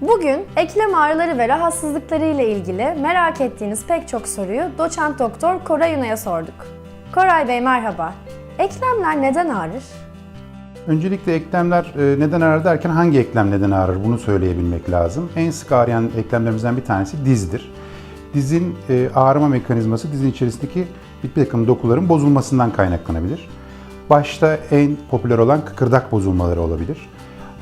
Bugün eklem ağrıları ve rahatsızlıkları ile ilgili merak ettiğiniz pek çok soruyu doçent doktor Koray Ünay'a sorduk. Koray Bey merhaba. Eklemler neden ağrır? Öncelikle eklemler e, neden ağrır derken hangi eklem neden ağrır bunu söyleyebilmek lazım. En sık ağrıyan eklemlerimizden bir tanesi dizdir. Dizin e, ağrıma mekanizması dizin içerisindeki bir takım dokuların bozulmasından kaynaklanabilir. Başta en popüler olan kıkırdak bozulmaları olabilir.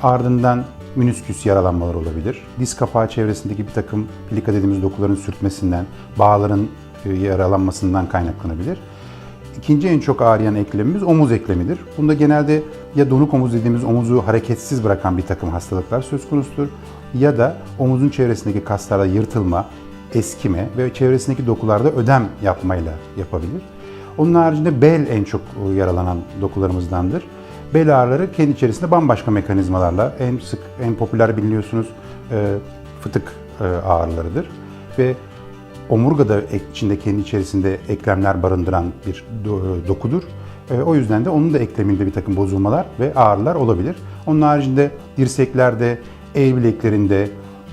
Ardından minisküs yaralanmaları olabilir. Diz kapağı çevresindeki bir takım plika dediğimiz dokuların sürtmesinden, bağların e, yaralanmasından kaynaklanabilir. İkinci en çok ağrıyan eklemimiz omuz eklemidir. Bunda genelde ya donuk omuz dediğimiz omuzu hareketsiz bırakan bir takım hastalıklar söz konusudur ya da omuzun çevresindeki kaslarda yırtılma, eskime ve çevresindeki dokularda ödem yapmayla yapabilir. Onun haricinde bel en çok yaralanan dokularımızdandır. Bel ağrıları kendi içerisinde bambaşka mekanizmalarla en sık, en popüler biliyorsunuz e, fıtık e, ağrılarıdır. Ve omurgada ek- içinde kendi içerisinde eklemler barındıran bir do- dokudur. E, O yüzden de onun da ekleminde bir takım bozulmalar ve ağrılar olabilir. Onun haricinde dirseklerde, el bileklerinde,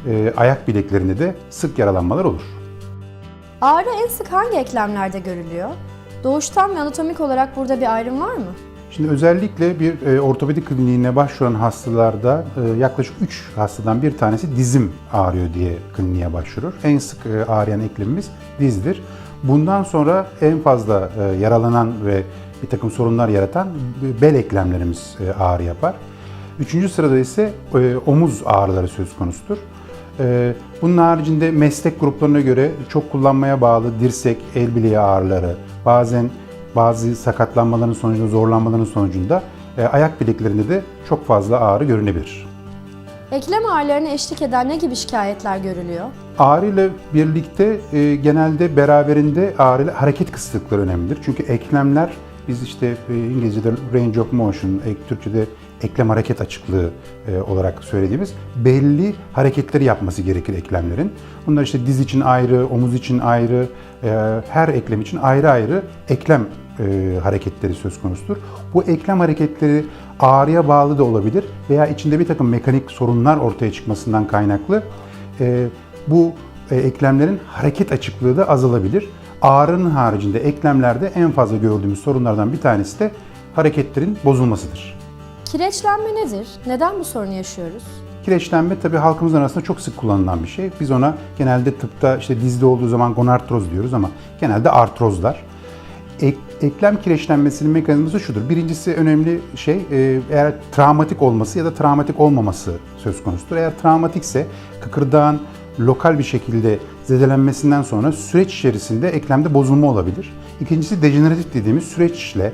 e, ayak bileklerinde de sık yaralanmalar olur. Ağrı en sık hangi eklemlerde görülüyor? Doğuştan ve anatomik olarak burada bir ayrım var mı? Şimdi özellikle bir e, ortopedik kliniğine başvuran hastalarda e, yaklaşık 3 hastadan bir tanesi dizim ağrıyor diye kliniğe başvurur. En sık e, ağrıyan eklemimiz dizdir. Bundan sonra en fazla e, yaralanan ve bir takım sorunlar yaratan bel eklemlerimiz e, ağrı yapar. Üçüncü sırada ise e, omuz ağrıları söz konusudur. E, Bunun haricinde meslek gruplarına göre çok kullanmaya bağlı dirsek, el bileği ağrıları, bazen bazı sakatlanmaların sonucunda, zorlanmaların sonucunda e, ayak bileklerinde de çok fazla ağrı görünebilir. Eklem ağrılarına eşlik eden ne gibi şikayetler görülüyor? Ağrı ile birlikte e, genelde beraberinde ağrı ile hareket kısıtlıkları önemlidir. Çünkü eklemler biz işte e, İngilizce'de range of motion, e, Türkçe'de eklem hareket açıklığı e, olarak söylediğimiz belli hareketleri yapması gerekir eklemlerin. Bunlar işte diz için ayrı, omuz için ayrı, e, her eklem için ayrı ayrı eklem e, hareketleri söz konusudur. Bu eklem hareketleri ağrıya bağlı da olabilir veya içinde bir takım mekanik sorunlar ortaya çıkmasından kaynaklı e, bu e, eklemlerin hareket açıklığı da azalabilir. Ağrının haricinde eklemlerde en fazla gördüğümüz sorunlardan bir tanesi de hareketlerin bozulmasıdır. Kireçlenme nedir? Neden bu sorunu yaşıyoruz? Kireçlenme tabii halkımızın arasında çok sık kullanılan bir şey. Biz ona genelde tıpta işte dizde olduğu zaman gonartroz diyoruz ama genelde artrozlar. Ek- eklem kireçlenmesinin mekanizması şudur. Birincisi önemli şey e, eğer travmatik olması ya da travmatik olmaması söz konusudur. Eğer travmatikse kıkırdağın lokal bir şekilde zedelenmesinden sonra süreç içerisinde eklemde bozulma olabilir. İkincisi dejeneratif dediğimiz süreçle,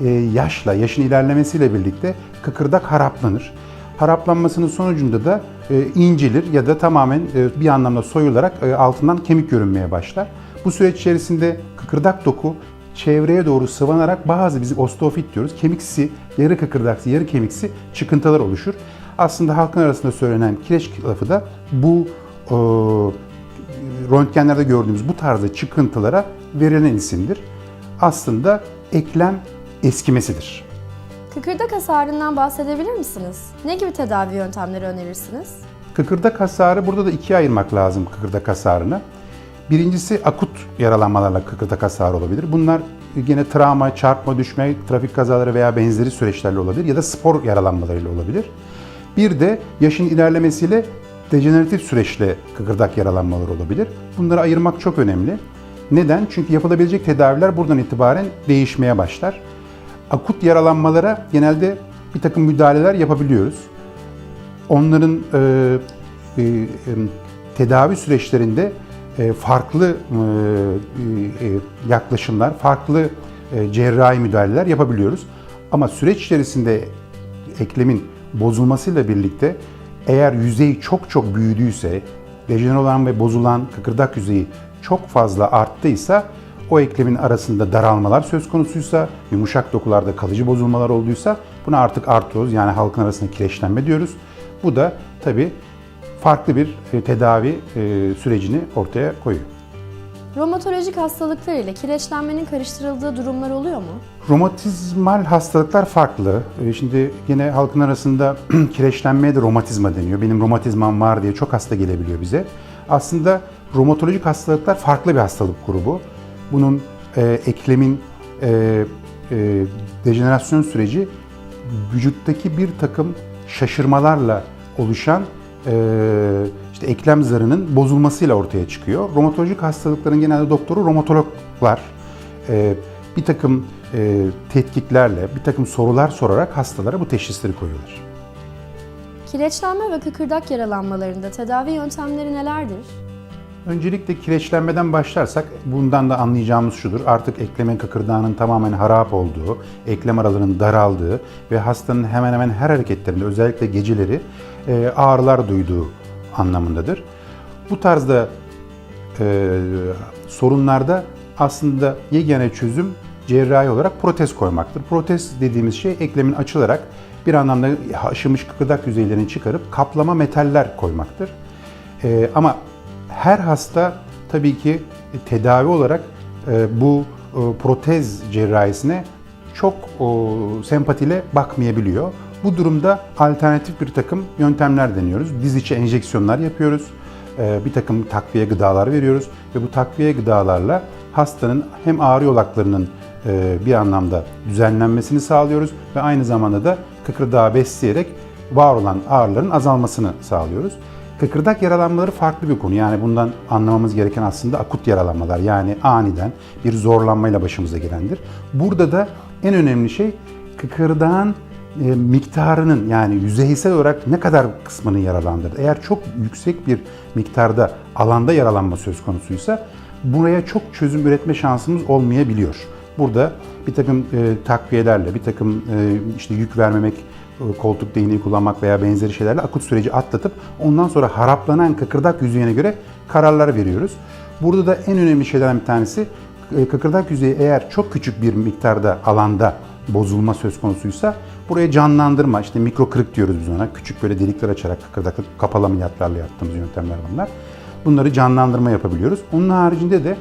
e, yaşla, yaşın ilerlemesiyle birlikte kıkırdak haraplanır. Haraplanmasının sonucunda da e, incelir ya da tamamen e, bir anlamda soyularak altından kemik görünmeye başlar. Bu süreç içerisinde kıkırdak doku çevreye doğru sıvanarak bazı bizim osteofit diyoruz. Kemiksi, yarı kıkırdaksı, yarı kemiksi çıkıntılar oluşur. Aslında halkın arasında söylenen kireç lafı da bu e, röntgenlerde gördüğümüz bu tarzda çıkıntılara verilen isimdir. Aslında eklem eskimesidir. Kıkırdak hasarından bahsedebilir misiniz? Ne gibi tedavi yöntemleri önerirsiniz? Kıkırdak hasarı burada da ikiye ayırmak lazım kıkırdak hasarını. Birincisi akut yaralanmalarla kıkırdak hasarı olabilir. Bunlar yine travma, çarpma, düşme, trafik kazaları veya benzeri süreçlerle olabilir ya da spor yaralanmalarıyla olabilir. Bir de yaşın ilerlemesiyle dejeneratif süreçle kıkırdak yaralanmaları olabilir. Bunları ayırmak çok önemli. Neden? Çünkü yapılabilecek tedaviler buradan itibaren değişmeye başlar. Akut yaralanmalara genelde bir takım müdahaleler yapabiliyoruz onların e, e, e, tedavi süreçlerinde farklı e, e, yaklaşımlar, farklı e, cerrahi müdahaleler yapabiliyoruz. Ama süreç içerisinde eklemin bozulmasıyla birlikte eğer yüzey çok çok büyüdüyse, dejenere olan ve bozulan kıkırdak yüzeyi çok fazla arttıysa o eklemin arasında daralmalar söz konusuysa, yumuşak dokularda kalıcı bozulmalar olduysa buna artık artroz yani halkın arasında kireçlenme diyoruz. Bu da tabii farklı bir e, tedavi e, sürecini ortaya koyuyor. Romatolojik hastalıklar ile kireçlenmenin karıştırıldığı durumlar oluyor mu? Romatizmal hastalıklar farklı. Ee, Şimdi yine halkın arasında kireçlenmeye de romatizma deniyor. Benim romatizmam var diye çok hasta gelebiliyor bize. Aslında romatolojik hastalıklar farklı bir hastalık grubu. Bunun e, eklemin e, e, dejenerasyon süreci vücuttaki bir takım şaşırmalarla oluşan e, işte eklem zarının bozulmasıyla ortaya çıkıyor. Romatolojik hastalıkların genelde doktoru romatologlar. E, bir takım e, tetkiklerle, bir takım sorular sorarak hastalara bu teşhisleri koyuyorlar. Kireçlenme ve kıkırdak yaralanmalarında tedavi yöntemleri nelerdir? Öncelikle kireçlenmeden başlarsak bundan da anlayacağımız şudur. Artık eklemin kıkırdağının tamamen harap olduğu, eklem aralarının daraldığı ve hastanın hemen hemen her hareketlerinde özellikle geceleri e, ağrılar duyduğu anlamındadır. Bu tarzda e, sorunlarda aslında yegane çözüm cerrahi olarak protez koymaktır. Protez dediğimiz şey eklemin açılarak bir anlamda aşınmış kıkırdak yüzeylerini çıkarıp kaplama metaller koymaktır. E, ama her hasta tabii ki tedavi olarak e, bu e, protez cerrahisine çok o, sempatiyle bakmayabiliyor. Bu durumda alternatif bir takım yöntemler deniyoruz. Diz içi enjeksiyonlar yapıyoruz. E, bir takım takviye gıdalar veriyoruz ve bu takviye gıdalarla hastanın hem ağrı yolaklarının e, bir anlamda düzenlenmesini sağlıyoruz ve aynı zamanda da kıkırdağı besleyerek var olan ağrıların azalmasını sağlıyoruz. Kıkırdak yaralanmaları farklı bir konu. Yani bundan anlamamız gereken aslında akut yaralanmalar. Yani aniden bir zorlanmayla başımıza gelendir. Burada da en önemli şey kıkırdağın e, miktarının yani yüzeysel olarak ne kadar kısmını yaralandırdı. Eğer çok yüksek bir miktarda alanda yaralanma söz konusuysa buraya çok çözüm üretme şansımız olmayabiliyor. Burada bir takım e, takviyelerle, bir takım e, işte yük vermemek, e, koltuk değneği kullanmak veya benzeri şeylerle akut süreci atlatıp ondan sonra haraplanan kıkırdak yüzeyine göre kararlar veriyoruz. Burada da en önemli şeylerden bir tanesi e, kıkırdak yüzeyi eğer çok küçük bir miktarda alanda bozulma söz konusuysa buraya canlandırma işte mikro kırık diyoruz biz ona. Küçük böyle delikler açarak kıkırdaklı kapalı ameliyatlarla yaptığımız yöntemler bunlar. Bunları canlandırma yapabiliyoruz. Onun haricinde de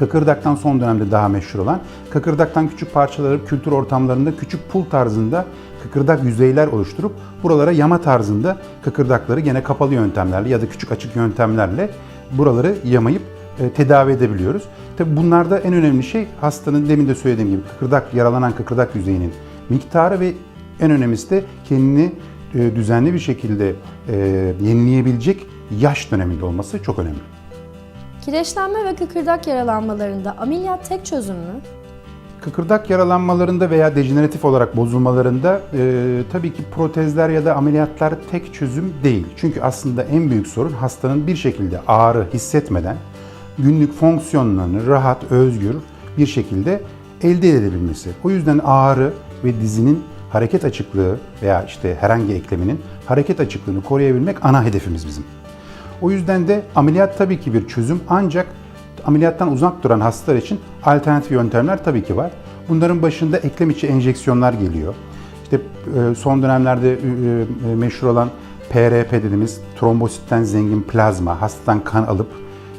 Kıkırdaktan son dönemde daha meşhur olan, kıkırdaktan küçük parçaları kültür ortamlarında küçük pul tarzında kıkırdak yüzeyler oluşturup buralara yama tarzında kıkırdakları gene kapalı yöntemlerle ya da küçük açık yöntemlerle buraları yamayıp e, tedavi edebiliyoruz. Tabi bunlarda en önemli şey hastanın demin de söylediğim gibi kıkırdak yaralanan kıkırdak yüzeyinin miktarı ve en önemlisi de kendini e, düzenli bir şekilde e, yenileyebilecek yaş döneminde olması çok önemli. Kireçlenme ve kıkırdak yaralanmalarında ameliyat tek çözüm mü? Kıkırdak yaralanmalarında veya dejeneratif olarak bozulmalarında e, tabii ki protezler ya da ameliyatlar tek çözüm değil. Çünkü aslında en büyük sorun hastanın bir şekilde ağrı hissetmeden günlük fonksiyonlarını rahat, özgür bir şekilde elde edebilmesi. O yüzden ağrı ve dizinin hareket açıklığı veya işte herhangi ekleminin hareket açıklığını koruyabilmek ana hedefimiz bizim. O yüzden de ameliyat tabii ki bir çözüm ancak ameliyattan uzak duran hastalar için alternatif yöntemler tabii ki var. Bunların başında eklem içi enjeksiyonlar geliyor. İşte e, son dönemlerde e, meşhur olan PRP dediğimiz trombositten zengin plazma, hastadan kan alıp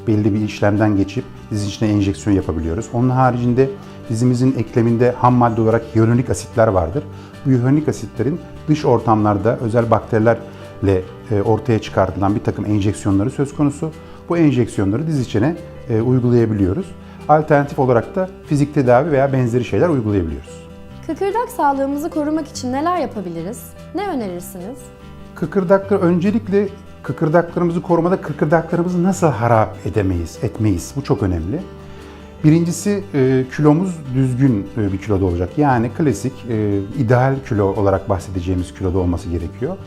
belli bir işlemden geçip dizin içine enjeksiyon yapabiliyoruz. Onun haricinde dizimizin ekleminde ham madde olarak hyaluronik asitler vardır. Bu hyaluronik asitlerin dış ortamlarda özel bakterilerle e, ortaya çıkartılan bir takım enjeksiyonları söz konusu. Bu enjeksiyonları diz içine e, uygulayabiliyoruz. Alternatif olarak da fizik tedavi veya benzeri şeyler uygulayabiliyoruz. Kıkırdak sağlığımızı korumak için neler yapabiliriz? Ne önerirsiniz? Kıkırdaklar öncelikle kıkırdaklarımızı korumada kıkırdaklarımızı nasıl harap edemeyiz, etmeyiz? Bu çok önemli. Birincisi e, kilomuz düzgün e, bir kiloda olacak. Yani klasik, e, ideal kilo olarak bahsedeceğimiz kiloda olması gerekiyor.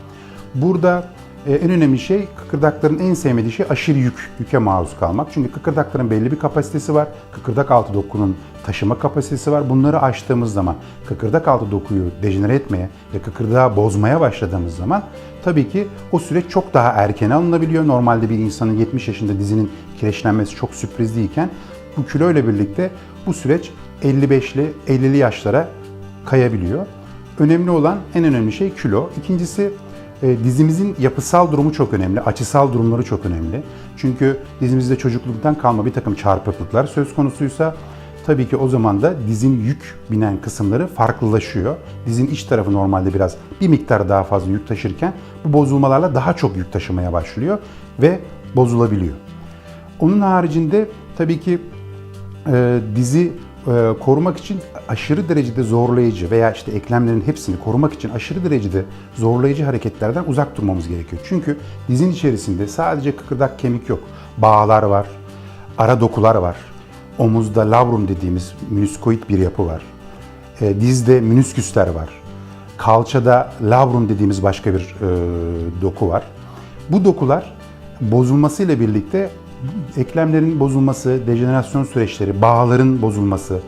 Burada en önemli şey kıkırdakların en sevmediği şey aşırı yük, yüke maruz kalmak. Çünkü kıkırdakların belli bir kapasitesi var. Kıkırdak altı dokunun taşıma kapasitesi var. Bunları aştığımız zaman kıkırdak altı dokuyu dejenere etmeye ve kıkırdağı bozmaya başladığımız zaman tabii ki o süreç çok daha erken alınabiliyor. Normalde bir insanın 70 yaşında dizinin kireçlenmesi çok sürprizliyken bu kilo birlikte bu süreç 55'li 50'li yaşlara kayabiliyor. Önemli olan en önemli şey kilo. İkincisi E, dizimizin yapısal durumu çok önemli, açısal durumları çok önemli. Çünkü dizimizde çocukluktan kalma bir takım çarpıklıklar söz konusuysa tabii ki o zaman da dizin yük binen kısımları farklılaşıyor. Dizin iç tarafı normalde biraz bir miktar daha fazla yük taşırken bu bozulmalarla daha çok yük taşımaya başlıyor ve bozulabiliyor. Onun haricinde tabii ki e, dizi e, korumak için aşırı derecede zorlayıcı veya işte eklemlerin hepsini korumak için aşırı derecede zorlayıcı hareketlerden uzak durmamız gerekiyor. Çünkü dizin içerisinde sadece kıkırdak kemik yok. Bağlar var, ara dokular var. Omuzda labrum dediğimiz meniskoid bir yapı var. E, dizde menisküsler var. Kalçada labrum dediğimiz başka bir e, doku var. Bu dokular bozulmasıyla birlikte eklemlerin bozulması, dejenerasyon süreçleri, bağların bozulması,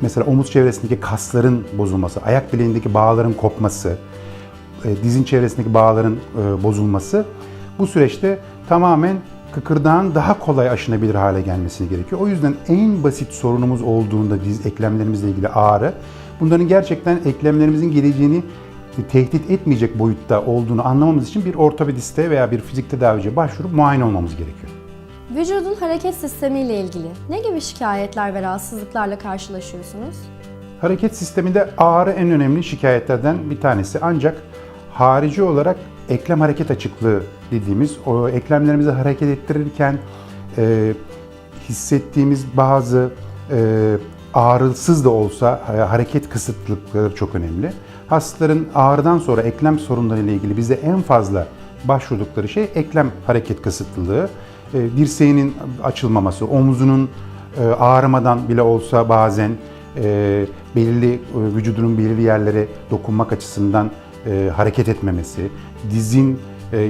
mesela omuz çevresindeki kasların bozulması, ayak bileğindeki bağların kopması, e, dizin çevresindeki bağların e, bozulması bu süreçte tamamen kıkırdağın daha kolay aşınabilir hale gelmesi gerekiyor. O yüzden en basit sorunumuz olduğunda diz eklemlerimizle ilgili ağrı, bunların gerçekten eklemlerimizin geleceğini tehdit etmeyecek boyutta olduğunu anlamamız için bir ortopediste veya bir fizik tedaviciye başvurup muayene olmamız gerekiyor. Vücudun hareket sistemiyle ilgili ne gibi şikayetler ve rahatsızlıklarla karşılaşıyorsunuz? Hareket sisteminde ağrı en önemli şikayetlerden bir tanesi. Ancak harici olarak eklem hareket açıklığı dediğimiz o eklemlerimizi hareket ettirirken e, hissettiğimiz bazı e, ağrısız da olsa e, hareket kısıtlıkları çok önemli. Hastaların ağrıdan sonra eklem sorunları ile ilgili bize en fazla başvurdukları şey eklem hareket kısıtlılığı. E, dirseğinin açılmaması, omuzunun e, ağrımadan bile olsa bazen e, belirli e, vücudunun belirli yerlere dokunmak açısından e, hareket etmemesi, dizin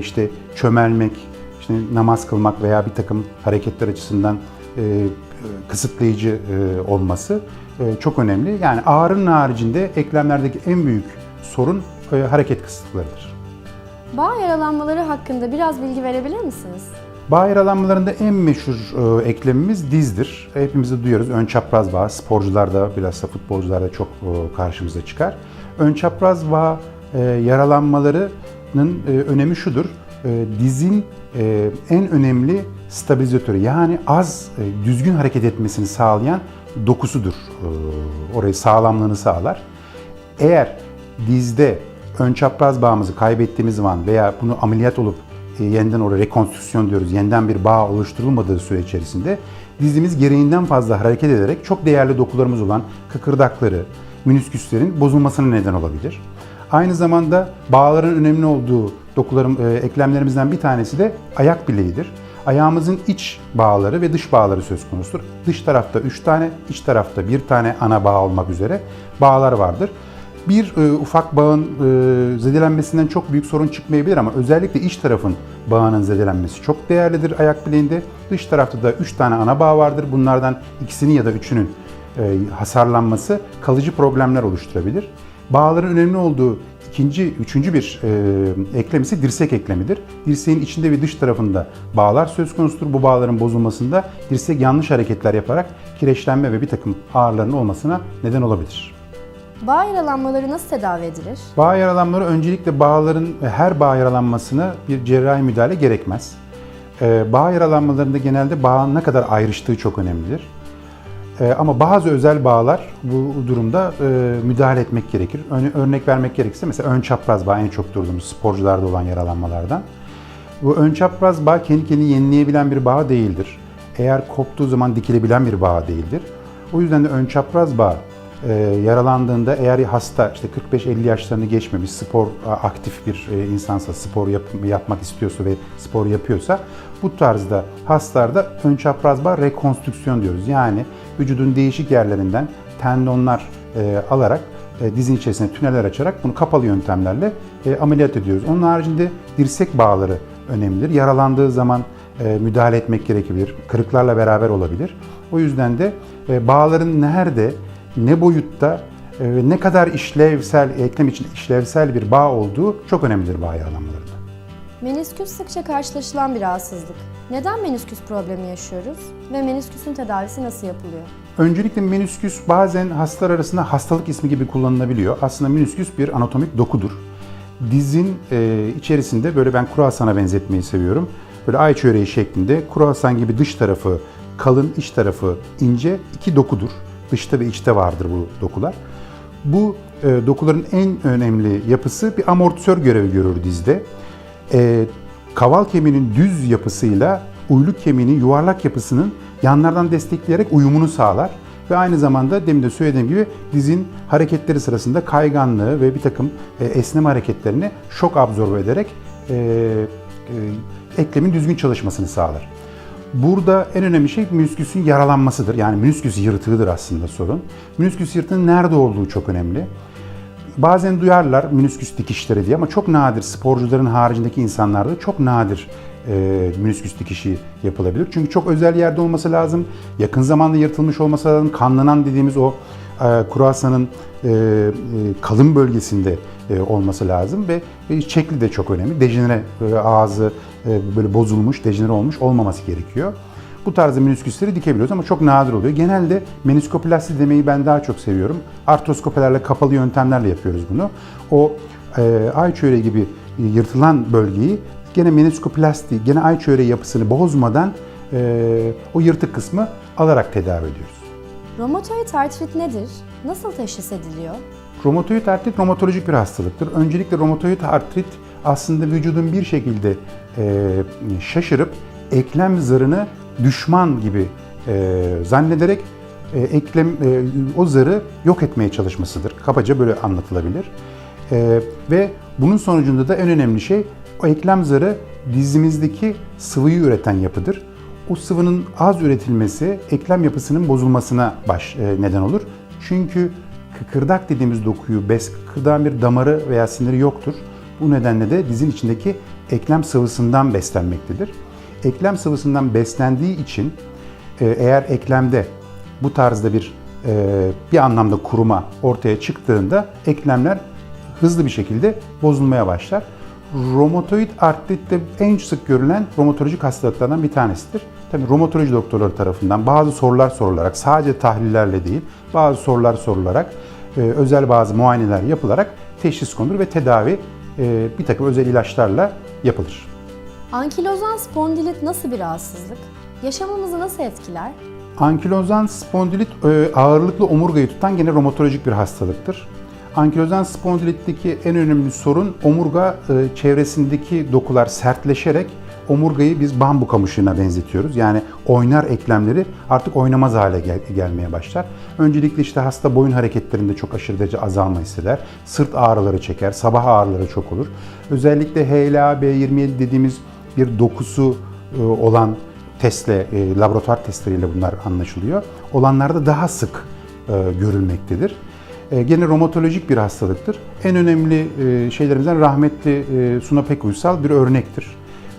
işte çömelmek, işte namaz kılmak veya bir takım hareketler açısından kısıtlayıcı olması çok önemli. Yani ağrının haricinde eklemlerdeki en büyük sorun hareket kısıtlılarıdır. Bağ yaralanmaları hakkında biraz bilgi verebilir misiniz? Bağ yaralanmalarında en meşhur e, eklemimiz dizdir. Hepimiz de duyuyoruz ön çapraz bağ. Sporcularda, bilhassa futbolcularda çok e, karşımıza çıkar. Ön çapraz bağ e, yaralanmalarının e, önemi şudur. E, dizin e, en önemli stabilizatörü yani az e, düzgün hareket etmesini sağlayan dokusudur. E, orayı sağlamlığını sağlar. Eğer dizde ön çapraz bağımızı kaybettiğimiz zaman veya bunu ameliyat olup yeniden oraya rekonstrüksiyon diyoruz, yeniden bir bağ oluşturulmadığı süre içerisinde dizimiz gereğinden fazla hareket ederek çok değerli dokularımız olan kıkırdakları, menisküslerin bozulmasına neden olabilir. Aynı zamanda bağların önemli olduğu dokularım, e, eklemlerimizden bir tanesi de ayak bileğidir. Ayağımızın iç bağları ve dış bağları söz konusudur. Dış tarafta 3 tane, iç tarafta bir tane ana bağ olmak üzere bağlar vardır. Bir e, ufak bağın e, zedelenmesinden çok büyük sorun çıkmayabilir ama özellikle iç tarafın bağının zedelenmesi çok değerlidir ayak bileğinde. Dış tarafta da 3 tane ana bağ vardır. Bunlardan ikisinin ya da üçünün e, hasarlanması kalıcı problemler oluşturabilir. Bağların önemli olduğu ikinci, üçüncü bir e, eklem ise dirsek eklemidir. Dirseğin içinde ve dış tarafında bağlar söz konusudur. Bu bağların bozulmasında dirsek yanlış hareketler yaparak kireçlenme ve bir takım ağrıların olmasına neden olabilir. Bağ yaralanmaları nasıl tedavi edilir? Bağ yaralanmaları öncelikle bağların her bağ yaralanmasına bir cerrahi müdahale gerekmez. Ee, bağ yaralanmalarında genelde bağın ne kadar ayrıştığı çok önemlidir. Ee, ama bazı özel bağlar bu durumda e, müdahale etmek gerekir. Ör- örnek vermek gerekirse mesela ön çapraz bağ en çok durduğumuz sporcularda olan yaralanmalardan. Bu ön çapraz bağ kendi kendini yenileyebilen bir bağ değildir. Eğer koptuğu zaman dikilebilen bir bağ değildir. O yüzden de ön çapraz bağ e, yaralandığında eğer hasta işte 45-50 yaşlarını geçmemiş spor aktif bir e, insansa spor yap- yapmak istiyorsa ve spor yapıyorsa bu tarzda hastalarda ön çapraz bağ rekonstrüksiyon diyoruz. Yani vücudun değişik yerlerinden tendonlar e, alarak e, dizin içerisine tüneller açarak bunu kapalı yöntemlerle e, ameliyat ediyoruz. Onun haricinde dirsek bağları önemlidir. Yaralandığı zaman e, müdahale etmek gerekebilir. Kırıklarla beraber olabilir. O yüzden de e, bağların nerede, ne boyutta e, ve ne kadar işlevsel, eklem için işlevsel bir bağ olduğu çok önemlidir bağ yaralanmalarında. Menisküs sıkça karşılaşılan bir rahatsızlık. Neden menisküs problemi yaşıyoruz ve menisküsün tedavisi nasıl yapılıyor? Öncelikle menisküs bazen hastalar arasında hastalık ismi gibi kullanılabiliyor. Aslında menisküs bir anatomik dokudur. Dizin e, içerisinde böyle ben kurasana benzetmeyi seviyorum. Böyle ay çöreği şeklinde kruvasan gibi dış tarafı kalın, iç tarafı ince iki dokudur. Dışta ve içte vardır bu dokular. Bu e, dokuların en önemli yapısı bir amortisör görevi görür dizde. E, kaval kemiğinin düz yapısıyla uyluk kemiğinin yuvarlak yapısının yanlardan destekleyerek uyumunu sağlar. Ve aynı zamanda demin de söylediğim gibi dizin hareketleri sırasında kayganlığı ve bir takım e, esneme hareketlerini şok absorbe ederek e, e, eklemin düzgün çalışmasını sağlar. Burada en önemli şey menisküsün yaralanmasıdır. Yani menisküs yırtığıdır aslında sorun. Menisküs yırtığının nerede olduğu çok önemli. Bazen duyarlar menisküs dikişleri diye ama çok nadir sporcuların haricindeki insanlarda çok nadir e, menisküs dikişi yapılabilir. Çünkü çok özel yerde olması lazım. Yakın zamanda yırtılmış olması lazım. Kanlanan dediğimiz o kruvasanın e, e, kalın bölgesinde e, olması lazım ve e, şekli de çok önemli. Dejenere e, ağzı e, böyle bozulmuş, dejenere olmuş olmaması gerekiyor. Bu tarzda menisküsleri dikebiliyoruz ama çok nadir oluyor. Genelde meniskoplasti demeyi ben daha çok seviyorum. Artroskopelerle, kapalı yöntemlerle yapıyoruz bunu. O e, ay çöreği gibi yırtılan bölgeyi gene meniskoplasti, gene ay çöreği yapısını bozmadan e, o yırtık kısmı alarak tedavi ediyoruz. Romatoid artrit nedir? Nasıl teşhis ediliyor? Romatoid artrit romatolojik bir hastalıktır. Öncelikle romatoid artrit aslında vücudun bir şekilde e, şaşırıp eklem zarını düşman gibi e, zannederek e, eklem e, o zarı yok etmeye çalışmasıdır. Kabaca böyle anlatılabilir. E, ve bunun sonucunda da en önemli şey o eklem zarı dizimizdeki sıvıyı üreten yapıdır. O sıvının az üretilmesi eklem yapısının bozulmasına baş e, neden olur. Çünkü kıkırdak dediğimiz dokuyu bez kıkırdağın bir damarı veya siniri yoktur. Bu nedenle de dizin içindeki eklem sıvısından beslenmektedir. Eklem sıvısından beslendiği için e, eğer eklemde bu tarzda bir e, bir anlamda kuruma ortaya çıktığında eklemler hızlı bir şekilde bozulmaya başlar. Romatoid artrit de en sık görülen romatolojik hastalıklardan bir tanesidir. Tabii romatoloji doktorları tarafından bazı sorular sorularak, sadece tahlillerle değil, bazı sorular sorularak, e, özel bazı muayeneler yapılarak teşhis konulur ve tedavi e, bir takım özel ilaçlarla yapılır. Ankilozan spondilit nasıl bir rahatsızlık? Yaşamımızı nasıl etkiler? Ankilozan spondilit e, ağırlıklı omurgayı tutan gene romatolojik bir hastalıktır. Ankilozan spondilitteki en önemli sorun omurga çevresindeki dokular sertleşerek omurgayı biz bambu kamışına benzetiyoruz. Yani oynar eklemleri artık oynamaz hale gel- gelmeye başlar. Öncelikle işte hasta boyun hareketlerinde çok aşırı derece azalma hisseder. Sırt ağrıları çeker, sabah ağrıları çok olur. Özellikle HLA B27 dediğimiz bir dokusu e, olan testle, e, laboratuvar testleriyle bunlar anlaşılıyor. Olanlarda daha sık e, görülmektedir. Gene romatolojik bir hastalıktır. En önemli şeylerimizden rahmetli Suna Pek Uysal bir örnektir.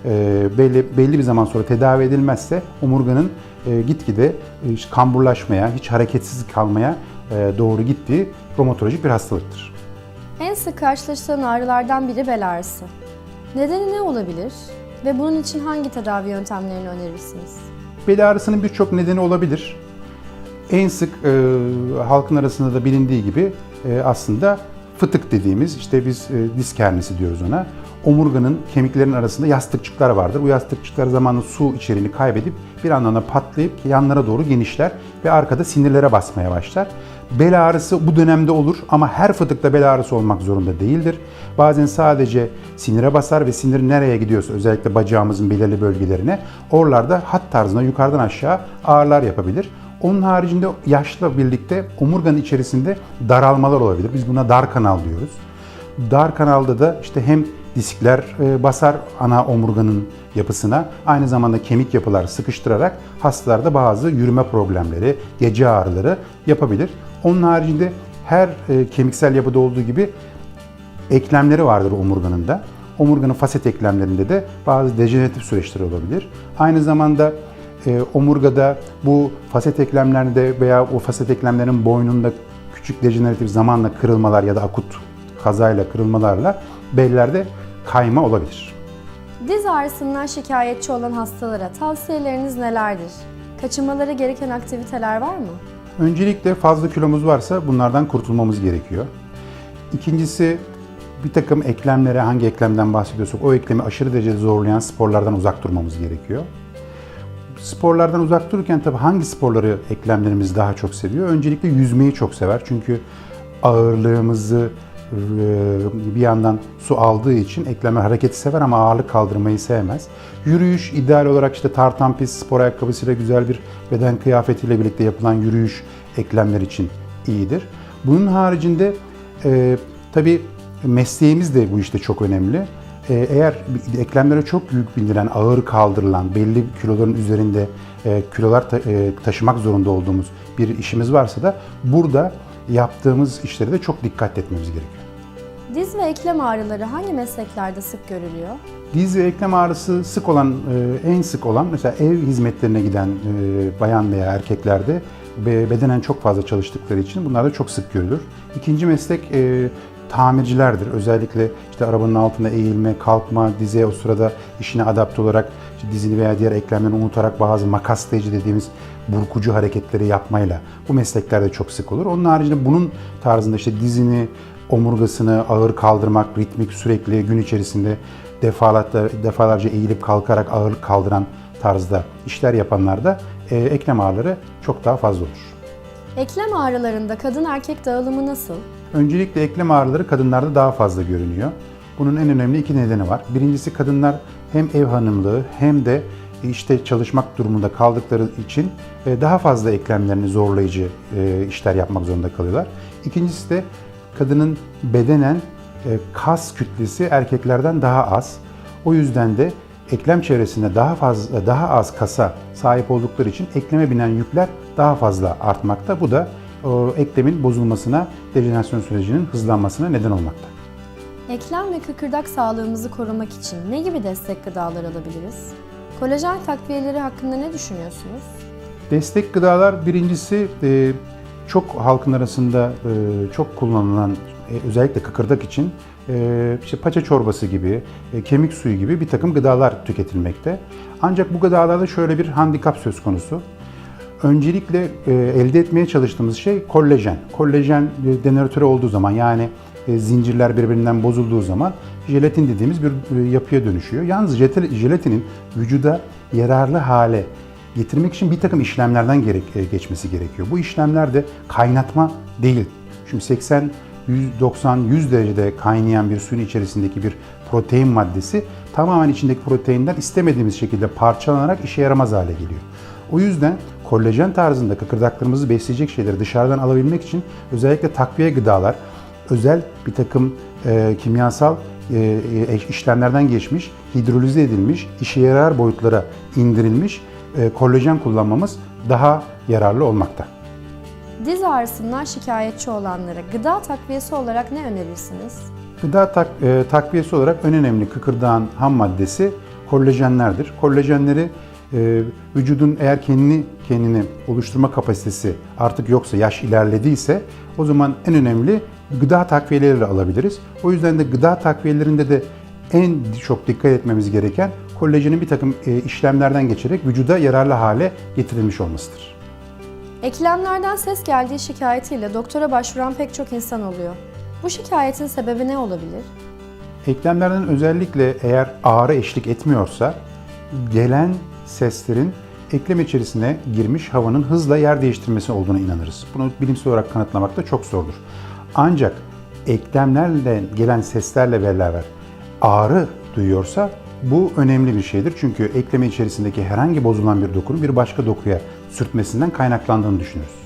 E, belli, belli bir zaman sonra tedavi edilmezse omurganın e, gitgide e, kamburlaşmaya, hiç hareketsiz kalmaya e, doğru gittiği romatolojik bir hastalıktır. En sık karşılaşılan ağrılardan biri bel ağrısı. Nedeni ne olabilir? Ve bunun için hangi tedavi yöntemlerini önerirsiniz? Bel ağrısının birçok nedeni olabilir. En sık e, halkın arasında da bilindiği gibi e, aslında fıtık dediğimiz işte biz e, disk hernisi diyoruz ona. Omurganın kemiklerin arasında yastıkçıklar vardır. Bu yastıkçıklar zamanla su içeriğini kaybedip bir anlamda patlayıp yanlara doğru genişler ve arkada sinirlere basmaya başlar. Bel ağrısı bu dönemde olur ama her fıtıkta bel ağrısı olmak zorunda değildir. Bazen sadece sinire basar ve sinir nereye gidiyorsa özellikle bacağımızın belirli bölgelerine oralarda hat tarzında yukarıdan aşağı ağrılar yapabilir. Onun haricinde yaşla birlikte omurganın içerisinde daralmalar olabilir. Biz buna dar kanal diyoruz. Dar kanalda da işte hem diskler e, basar ana omurganın yapısına aynı zamanda kemik yapılar sıkıştırarak hastalarda bazı yürüme problemleri, gece ağrıları yapabilir. Onun haricinde her e, kemiksel yapıda olduğu gibi eklemleri vardır omurganın da. Omurganın faset eklemlerinde de bazı dejeneratif süreçleri olabilir. Aynı zamanda e, omurgada bu faset eklemlerde veya o faset eklemlerin boynunda küçük dejeneratif zamanla kırılmalar ya da akut kazayla kırılmalarla bellerde kayma olabilir. Diz ağrısından şikayetçi olan hastalara tavsiyeleriniz nelerdir? Kaçınmaları gereken aktiviteler var mı? Öncelikle fazla kilomuz varsa bunlardan kurtulmamız gerekiyor. İkincisi bir takım eklemlere hangi eklemden bahsediyorsak o eklemi aşırı derecede zorlayan sporlardan uzak durmamız gerekiyor. Sporlardan uzak dururken tabii hangi sporları eklemlerimiz daha çok seviyor? Öncelikle yüzmeyi çok sever. Çünkü ağırlığımızı bir yandan su aldığı için eklemler hareketi sever ama ağırlık kaldırmayı sevmez. Yürüyüş ideal olarak işte tartan pist spor ayakkabısıyla güzel bir beden kıyafetiyle birlikte yapılan yürüyüş eklemler için iyidir. Bunun haricinde e, tabii mesleğimiz de bu işte çok önemli. Ee, Eğer eklemlere çok yük bindiren, ağır kaldırılan, belli kiloların üzerinde e, kilolar ta- e, taşımak zorunda olduğumuz bir işimiz varsa da burada yaptığımız işlere de çok dikkat etmemiz gerekiyor. Diz ve eklem ağrıları hangi mesleklerde sık görülüyor? Diz ve eklem ağrısı sık olan, e, en sık olan mesela ev hizmetlerine giden e, bayan veya erkeklerde be- bedenen çok fazla çalıştıkları için bunlar da çok sık görülür. İkinci meslek e, tamircilerdir. Özellikle işte arabanın altında eğilme, kalkma, dize o sırada işine adapte olarak işte dizini veya diğer eklemlerini unutarak bazı makaslayıcı dediğimiz burkucu hareketleri yapmayla bu mesleklerde çok sık olur. Onun haricinde bunun tarzında işte dizini, omurgasını ağır kaldırmak, ritmik sürekli gün içerisinde defalarca, defalarca eğilip kalkarak ağırlık kaldıran tarzda işler yapanlarda e, eklem ağrıları çok daha fazla olur. Eklem ağrılarında kadın erkek dağılımı nasıl? Öncelikle eklem ağrıları kadınlarda daha fazla görünüyor. Bunun en önemli iki nedeni var. Birincisi kadınlar hem ev hanımlığı hem de işte çalışmak durumunda kaldıkları için e, daha fazla eklemlerini zorlayıcı e, işler yapmak zorunda kalıyorlar. İkincisi de kadının bedenen e, kas kütlesi erkeklerden daha az. O yüzden de eklem çevresinde daha fazla daha az kasa sahip oldukları için ekleme binen yükler daha fazla artmakta. Bu da eklemin bozulmasına, dejenerasyon sürecinin hızlanmasına neden olmakta. Eklem ve kıkırdak sağlığımızı korumak için ne gibi destek gıdalar alabiliriz? Kolajen takviyeleri hakkında ne düşünüyorsunuz? Destek gıdalar birincisi e, çok halkın arasında e, çok kullanılan e, özellikle kıkırdak için e, işte paça çorbası gibi, e, kemik suyu gibi bir takım gıdalar tüketilmekte. Ancak bu gıdalarda şöyle bir handikap söz konusu. Öncelikle e, elde etmeye çalıştığımız şey kollajen. Kollajen e, denatüre olduğu zaman yani e, zincirler birbirinden bozulduğu zaman jelatin dediğimiz bir e, yapıya dönüşüyor. Yalnız jelatinin vücuda yararlı hale getirmek için bir takım işlemlerden gerek, e, geçmesi gerekiyor. Bu işlemler de kaynatma değil. Şimdi 80, 100, 90, 100 derecede kaynayan bir suyun içerisindeki bir protein maddesi tamamen içindeki proteinler istemediğimiz şekilde parçalanarak işe yaramaz hale geliyor. O yüzden kollajen tarzında kıkırdaklarımızı besleyecek şeyleri dışarıdan alabilmek için özellikle takviye gıdalar, özel bir takım e, kimyasal e, e, işlemlerden geçmiş, hidrolize edilmiş, işe yarar boyutlara indirilmiş e, kollajen kullanmamız daha yararlı olmakta. Diz ağrısından şikayetçi olanlara gıda takviyesi olarak ne önerirsiniz? Gıda tak, e, takviyesi olarak en önemli kıkırdağın ham maddesi kollajenlerdir. Kollajenleri e, vücudun eğer kendini kendini oluşturma kapasitesi artık yoksa yaş ilerlediyse o zaman en önemli gıda takviyeleriyle alabiliriz. O yüzden de gıda takviyelerinde de en çok dikkat etmemiz gereken kollajenin bir takım e, işlemlerden geçerek vücuda yararlı hale getirilmiş olmasıdır. Eklemlerden ses geldiği şikayetiyle doktora başvuran pek çok insan oluyor. Bu şikayetin sebebi ne olabilir? Eklemlerden özellikle eğer ağrı eşlik etmiyorsa gelen seslerin eklem içerisine girmiş havanın hızla yer değiştirmesi olduğuna inanırız. Bunu bilimsel olarak kanıtlamak da çok zordur. Ancak eklemlerle gelen seslerle beraber ağrı duyuyorsa bu önemli bir şeydir. Çünkü ekleme içerisindeki herhangi bozulan bir dokunun bir başka dokuya sürtmesinden kaynaklandığını düşünürüz.